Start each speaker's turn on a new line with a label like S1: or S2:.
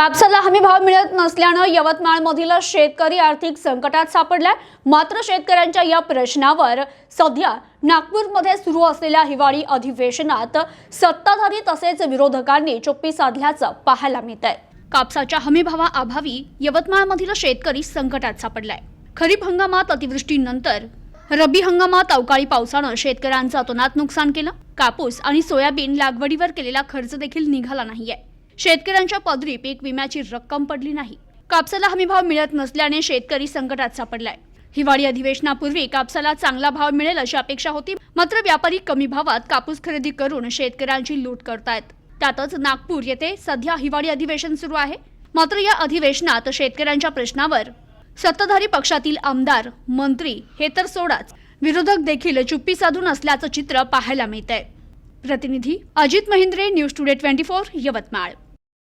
S1: कापसाला हमी भाव मिळत नसल्यानं यवतमाळमधील शेतकरी आर्थिक संकटात सापडलाय. मात्र शेतकऱ्यांच्या या प्रश्नावर सध्या नागपूरमध्ये सुरू असलेल्या हिवाळी अधिवेशनात सत्ताधारी तसेच विरोधकांनी चुप्पी साधल्याचं पाहायला मिळत आहे कापसाच्या हमीभावाअभावी यवतमाळमधील शेतकरी संकटात सापडलाय. खरीप हंगामात अतिवृष्टीनंतर रब्बी हंगामात अवकाळी पावसानं शेतकऱ्यांचं अतोनात नुकसान केलं. कापूस आणि सोयाबीन लागवडीवर केलेला खर्च देखील निघाला नाहीये. शेतकऱ्यांच्या पदरी पीक विम्याची रक्कम पडली नाही. कापसाला हमीभाव मिळत नसल्याने शेतकरी संकटात सापडलाय. हिवाळी अधिवेशनापूर्वी कापसाला चांगला भाव मिळेल अशी अपेक्षा होती मात्र व्यापारी कमी भावात कापूस खरेदी करून शेतकऱ्यांची लूट करतायत. त्यातच नागपूर येथे सध्या हिवाळी अधिवेशन सुरू आहे. मात्र या अधिवेशनात शेतकऱ्यांच्या प्रश्नावर सत्ताधारी पक्षातील आमदार मंत्री हे तर सोडाच विरोधक देखील चुप्पी साधून असल्याचं चित्र पाहायला मिळत आहे प्रतिनिधी Ajit Mahindre news today twenty four Yavatmal.